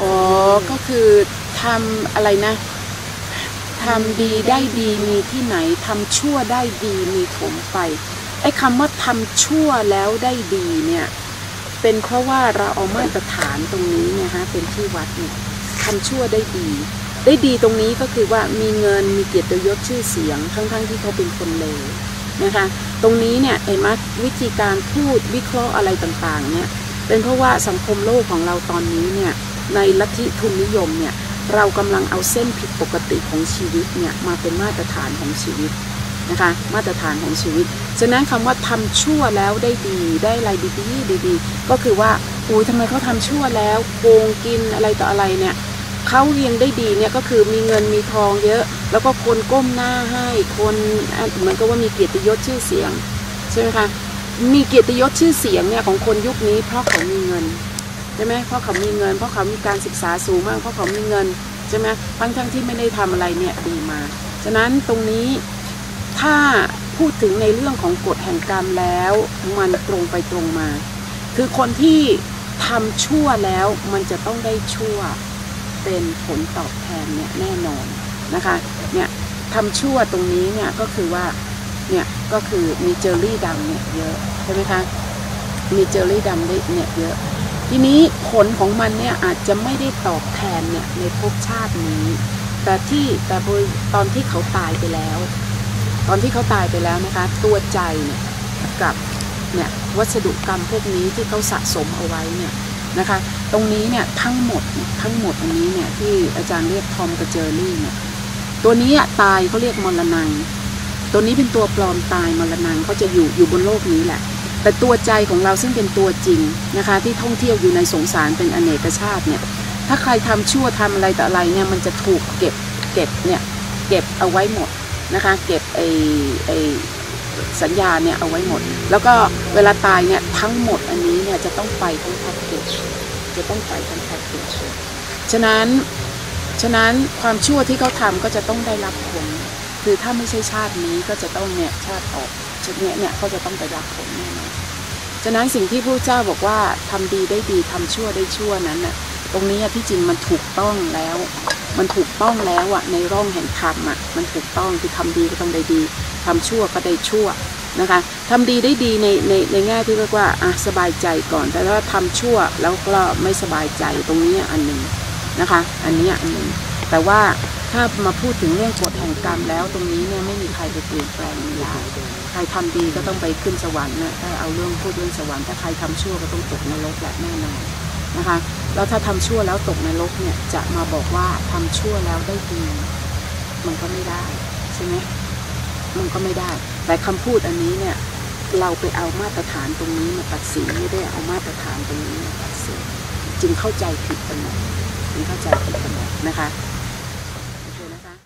อ๋อ ก็คือทำอะไรนะทำดีได้ดีมีที่ไหนทำชั่วได้ดีมีถมไปไอ้คำว่าทำชั่วแล้วได้ดีเนี่ยเป็นเพราะว่าเราเอามาตรฐานตรงนี้เนี่ยฮะเป็นที่วัดเนี่ยทำชั่วได้ดี ได้ดีตรงนี้ก็คือว่ามีเงินมีเกียรติยศชื่อเสียงทั้งๆทที่เขาเป็นคนเลวนะคะตรงนี้เนี่ยเห็นไหมวิธีการพูดวิเคราะห์อะไรต่างๆเนี่ยเป็นเพราะว่าสังคมโลกของเราตอนนี้เนี่ย ในลัทธิทุนนิยมเนี่ยเรากำลังเอาเส้นผิดปกติของชีวิตเนี่ยมาเป็นมาตรฐานของชีวิตนะคะมาตรฐานของชีวิต ฉะนั้นคำว่าทำชั่วแล้วได้ดีได้อะไรดีๆดีๆ ก็คือว่าอุ้ยทำไมเขาทำชั่วแล้วโกงกินอะไรต่ออะไรเนี่ยเขาเรียงได้ดีเนี่ยก็คือมีเงินมีทองเยอะ แล้วก็คนก้มหน้าให้คนเหมือนกับว่ามีเกียรติยศชื่อเสียงใช่ไหมคะมีเกียรติยศชื่อเสียงเนี่ยของคนยุคนี้เพราะเขามีเงิน ใช่ไหมเพราะเขามีเงิน เพราะเขามีการศึกษาสูงมาก เพราะเขามีเงินใช่ไหมทั้งทั้งที่ไม่ได้ทำอะไรเนี่ยดีมา ฉะนั้นตรงนี้ถ้าพูดถึงในเรื่องของกฎแห่งกรรมแล้วมันตรงไปตรงมา คือคนที่ทำชั่วแล้วมันจะต้องได้ชั่วเป็นผลตอบแทนเนี่ยแน่นอนนะคะเนี่ยทำชั่วตรงนี้เนี่ยก็คือว่าเนี่ยก็คือมีเจอรี่ดำเนี่ยเยอะใช่ไหมคะมีเจอรี่ดำได้เนี่ยเยอะ ทีนี้ผลของมันเนี่ยอาจจะไม่ได้ตอบแทนเนี่ยในภพชาตินี้ แต่ที่แต่ตอนที่เขาตายไปแล้ว ตอนที่เขาตายไปแล้วนะคะ ตัวใจเนี่ยกับเนี่ยวัสดุกรรมพวกนี้ที่เขาสะสมเอาไว้เนี่ยนะคะ ตรงนี้เนี่ยทั้งหมดทั้งหมดอันนี้เนี่ยที่อาจารย์เรียกทอมกับเจอรี่เนี่ยตัวนี้ตายเขาเรียกมรณังตัวนี้เป็นตัวปลอมตายมรณงเขาจะอยู่อยู่บนโลกนี้แหละ แต่ตัวใจของเราซึ่งเป็นตัวจริงนะคะที่ท่องเที่ยวอยู่ในสงสารเป็นอเนกชาติเนี่ยถ้าใครทำชั่วทำอะไรแต่อะไรเนี่ยมันจะถูกเก็บเก็บเนี่ยเก็บเอาไว้หมดนะคะเก็บไอไอสัญญาเนี่ยเอาไว้หมด แล้วก็เวลาตายเนี่ยทั้งหมดอันนี้เนี่ยจะต้องไปทั้งแพ็กเกจจะต้องไปทั้งแพ็กเกจฉะนั้นฉะนั้นความชั่วที่เขาทำก็จะต้องได้รับผล คือถ้าไม่ใช่ชาตินี้ก็จะต้องเนี่ยชาติออกชุดเนี้ยเนี่ยเขาจะต้องไปรับผลแน่นอนฉะนั้นสิ่งที่พระเจ้าบอกว่าทำดีได้ดีทำชั่วได้ชั่วนั้นน่ะตรงนี้ที่จริงมันถูกต้องแล้ว มันถูกต้องแล้วอะในร่องแห่งธรรมอะมันถูกต้องคือทำดีก็ต้องได้ดีทำชั่วก็ได้ชั่วนะคะทำดีได้ดีในในในแง่ที่เรียกว่าอะสบายใจก่อน แต่ถ้าทำชั่วแล้วก็ไม่สบายใจตรงนี้อันหนึ่งนะคะ อันนี้อันหนึ่งแต่ว่า ถ้ามาพูดถึงเรื่องกฎแห่งกรรมแล้ว ตรงนี้เนี่ยไม่มีใครไปเปลี่ยนแปลงมันได้ใครทำดีก็ต้องไปขึ้นสวรรค์นะถ้าเอาเรื่องพูดเรื่องสวรรค์ถ้าใครทำชั่วก็ต้องตกนรกแหละแน่นอนนะคะแล้วถ้าทำชั่วแล้วตกนรกเนี่ยจะมาบอกว่าทำชั่วแล้วได้ดี มันก็ไม่ได้ใช่ไหมมันก็ไม่ได้ แต่คำพูดอันนี้เนี่ยเราไปเอามาตรฐานตรงนี้มาตัดสินไม่ได้เอามาตรฐานตรงนี้มาตัดสินจึงเข้าใจผิดกันหมดจึงเข้าใจผิดกันหมดนะคะ Uh-huh.